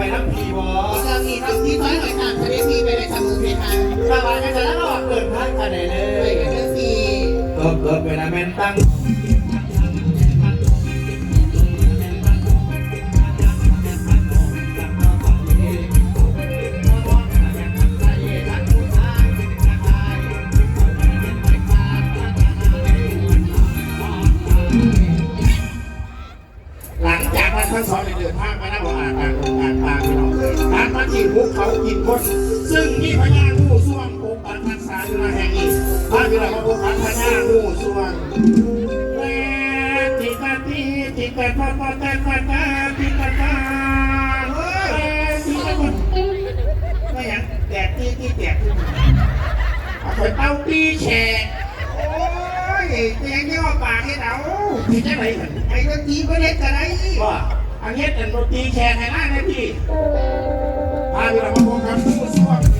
ไปรับผีบอเรามีคำที่ซ้อยหอยทางทะเลพีไปในทางมือเพทางสบายกันจะแล้วก็เกิดพักกันไหนเลไปยกันเรื่องสีเกิดเกิดเวลาแม่นตั้ง ติติกาตาตาตาตาตาติกาตาเฮ้ยติกาตาไม่อยากแตกตีตีแตกขึ้นเอาไปเต้าตีแฉกโอ้ยแตกยี่ว่าปากให้เราที่จะไหนไอ้ดนตรีก็เล่นกันไรว่าอันนี้เป็นดนตรีแชร์ไทยล่านะพี่พาพี่เรามาพบกับผู้ช่วยพี่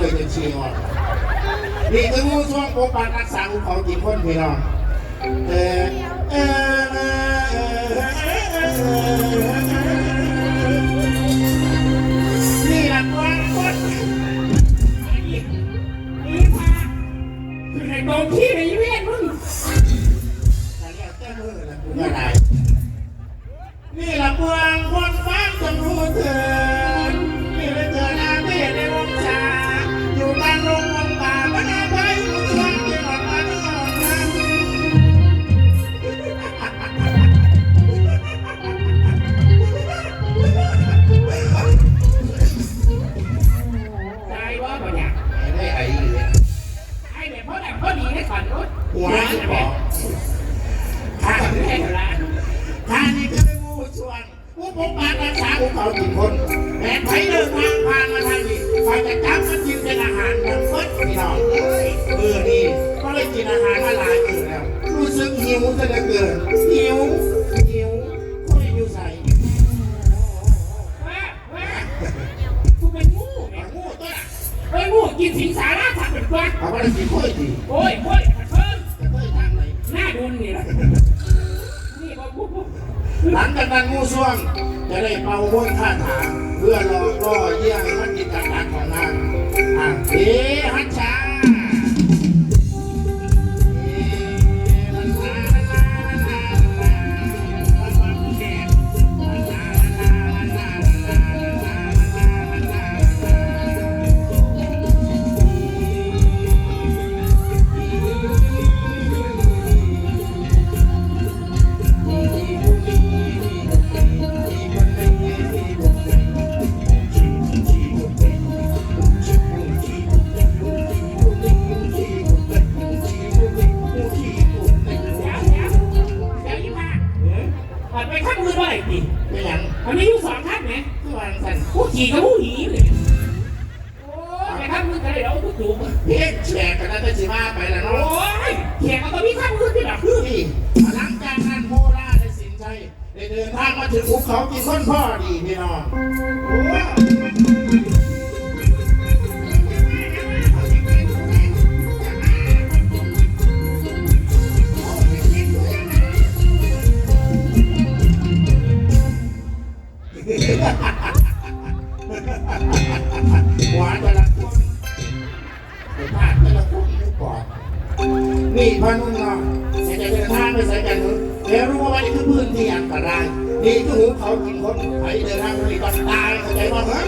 เลยจะเชียร์ว่านี่คือผู้ช่วยปกปักรักษาภูเขากี่คนพี่น้องเออเออเออนี่ละตัวคนนี่พาคือไอ้โดนที่ในเวียนมึงแต่เรียกเจ้ามือล้วกูก็ได้นี่ละเมืองคนฟ้าจำรู้เถิด หารมันเฟิดพี่น้องเอ้ยเบื่อนี่ก็เลยกินอาหารมาหลายมื้อแล้ว รู้สึกหิวซะเหลือเกินหิวหิวก็เลยอยู่ใส่ว่าว่ากูเป็นงูหเนี่งูตัวน่ะไอ้งูกินสิงสาราสัตว์เป็นตัวเอาไปกินค่อยดีโอ้ยโอ้ยเพิ่มจะค่อยทางไหนหน้าโดนนี่ละนี่บอกกู หลังจากนั้นงูส่วงจะได้เป่ามนต์คาถาเพื่อรอล่อเยี่ยงมันกิจการของนาง เฮ้ฮัชชา เดินทางมาถึงภูเขากินคนพ่อดีพี่น้องโอ้ยหัวแต่ละคนเดี๋ยวพลาดแต่ละคนไม่ปลอดนี่พอนุ่งเนาะจะเดินทางไปสายกันนู้น เดี๋ยวรู้ว่านี่คือพื้นที่อันตรายนี่คือหูเขากินคนไผเดินทางไปต้องตายเข้าใจมั้ยเหรอ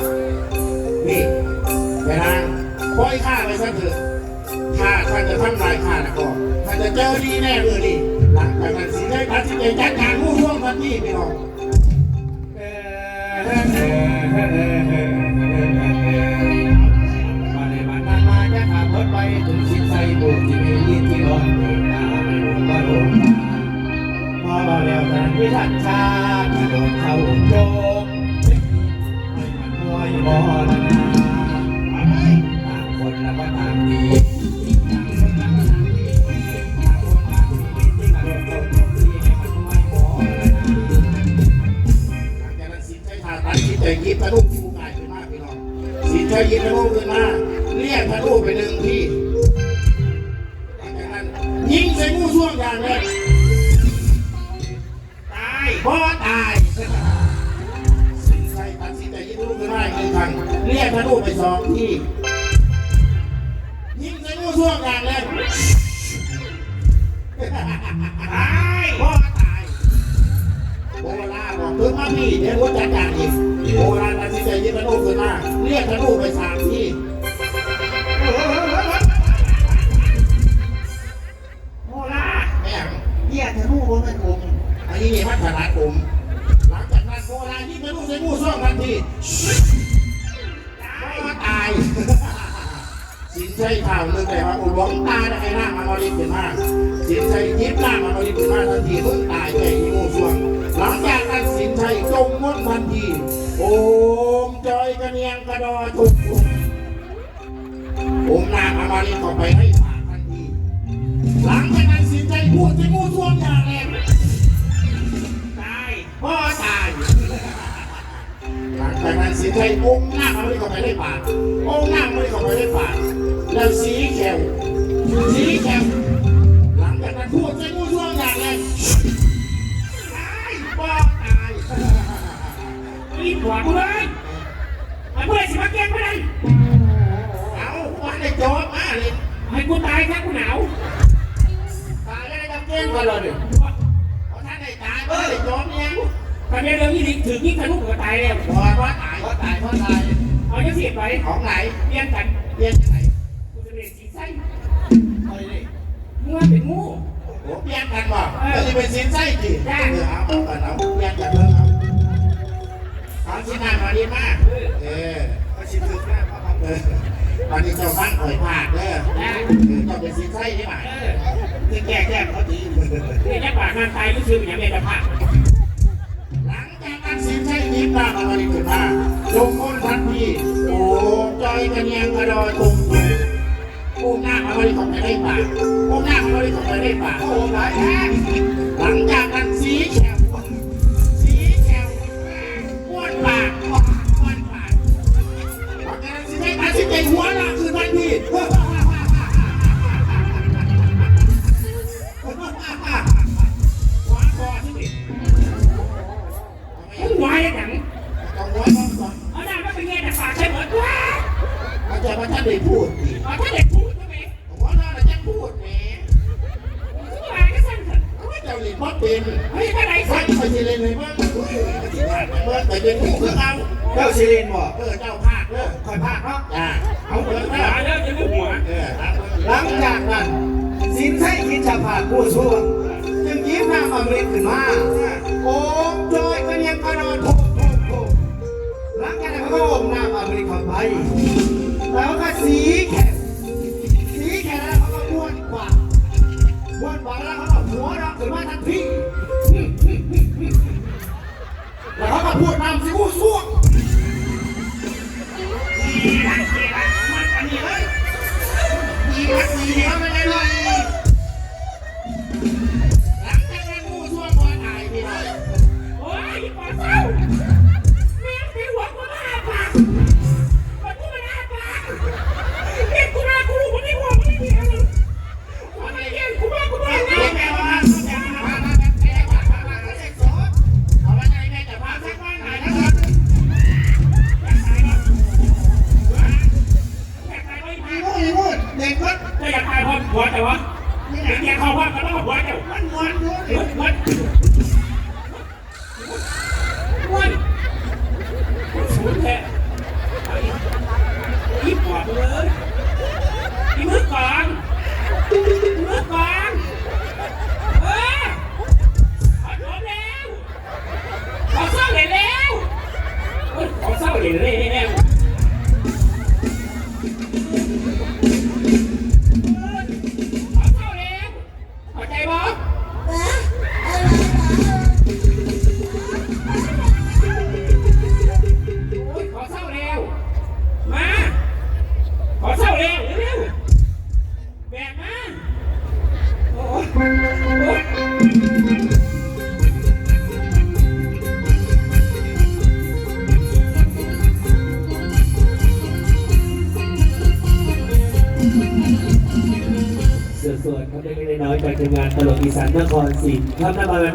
นี่แม่นางปล่อยข้าไปซะเถอะข้าท่านจะทำลายข้านะก็ท่านจะเจอดีแน่เลยนี่หลังจากนั้นสิได้ตัดสินใจจัดการผู้ร่วมทันทีพี่น้องมาในบ้านนั้นมาจะขับรถไปถึงชิดใส่บุกที่มีที่ร้อนตาไม่รู้ว่าโดน พอเราแล้วแต่วิทันชาติโดนเขาโจมไม่มันมวยบอลนาต่างคนแล้วก็ต่างดีต่างคนล้วก็ต่างดีต่างคนต่างดีที่กระโดดโจมตีให้มันมวยบอลนาหลังจากนั้นสิใจทาตัดสินใจหยิบธนูคู่กายขึ้นมาพี่น้องสิใจหยิบธนูขึ้นมาเรียกธนูไปหนึ่งทีหลังจากนั้นยิงใส่งูช่วงอย่างแรกายบ่ตายสินใจตัดสินใจยิบธนูขึ้นมาอีกครั้งเรียกธนูไปสองที่ยิ่งใส่งูช่วงอย่างแรกตายบ่ตายโบราณบอกเพิ่งมาพี่เดี๋ยวรู้จัดการอีกโบราณตัดสินใจยึดธนูขึ้นมาเรียกธนูไปสามที่ อันาผมหลังจากนั้นโบรายิงธนูใส่งูส่วงทันทีตายตาย สินใจข่าวนึงเลยว่าอุหลวงตาได้ไอ้หน้ามันมาลิขึ้นมาสินใจยิบหน้ามันมาลิขึ้นมาทันทีเพิ่งตายไปที่งูส่วงหลังจากนั้นสินใจจงม้วนทันทีโอมจอยกระเนียงกระดอทุกทุกผมนางอามาลินเข้าไปให้ปากทันที หลังจากนั้นสินใจพูดจะงูท่วมอย่างแรง สินใจองค์หน้าอามาลินเข้าไปได้ปากองค์หน้าอามาลินเข้าไปได้ปากแล้วสีแขวสีแขวหลังจากนั้นพูดจะงูท่วมอย่างแรงตายพ่อตายรีบหัวกูเลยมาเพื่อสิมาแกล้งไม่ได้เอาว่าได้จบมาเลยให้กูตายแค่กูหนาวตายแล้วได้กับเกณฑ์กันเลยเพราะท่านได้ตายเอ้ยจอมยั งตอนนี้เรื่องนี้ถือยิ่งทะลุก็ตายแล้วพอว่าตายว่าตายว่าตายเอาจะเสียไปของไหนเลี้ยงกันเรียนที่ไหนกูจะเรียนสีไส้เอาดิมึงเป็นงูโอ้เปลี่ยนกันบ่ก็จะเป็นสินไส้จีเออเอาเอาเอาเอาเปลี่ยนกันเถอะเอาเอาสิหน้ามาดีมากเออก็สิถึกหน้าพ่อครับเออตอนนี้เจ้าบ้านข่อยพลาดเด้อเออเจ้าเป็นสินไส้ใช่ไหมเออคือแก้แก้เขาดีเนี่ยจะปากนางตายก็คือเป็นอย่างเดียวจะผ่าหลัง สิ้นสินไส้ยิ้มหน้ามาดีขึ้นมาลงคนทันทีโอ้จอยกันยังกระดอยตุ้มตุ้มโอ้หน้ามาบริของไปได้ป่าโอ้หน้ามาบริของไปได้ป่าโอ้หลายแท้หลังจากนั้นสีแฉ นได้พูดอีกเอาถ้าเด็กพูดใช่ไหมหัวหน้าเราจะพูดแหมมึงวายก็สั่นเถอะเจ้าหลินพ่อเป็นเฮ้ยถ้าไหนฟัสั่งนไปสิเลยเลยว่ามันพูดปฏิบัติเมื่อแต่เป็นผู้คือเอาเจ้าสิรินบอเออเจ้าภาคเด้อคอยพากเนาะจ้าเอาเปิดหัแล้ววเริ่มจะมึงหัวเออเอหลังจากนั้น สินไส้คิดจะผ่านผู้ช่วงจึงยิ้มหน้าอมฤตขึ้นมาโอ้จอยก็ยังกระโดดโผล่โผล่โผล่หลังจากนั้นเขาก็อมหน้าอมฤตเข้าไป แล้วก็สีแขนสีแขนแล้วเขาก็ม้วนกว่าม้วนกว่าแล้วเขาก็หัวเราะขึ้นมาทันทีแล้วเขาก็พูดนำสิผู้ซ่วง เศร้าเลยเลยแม่แบกมาโอ้ย สันนครศรีครับนคร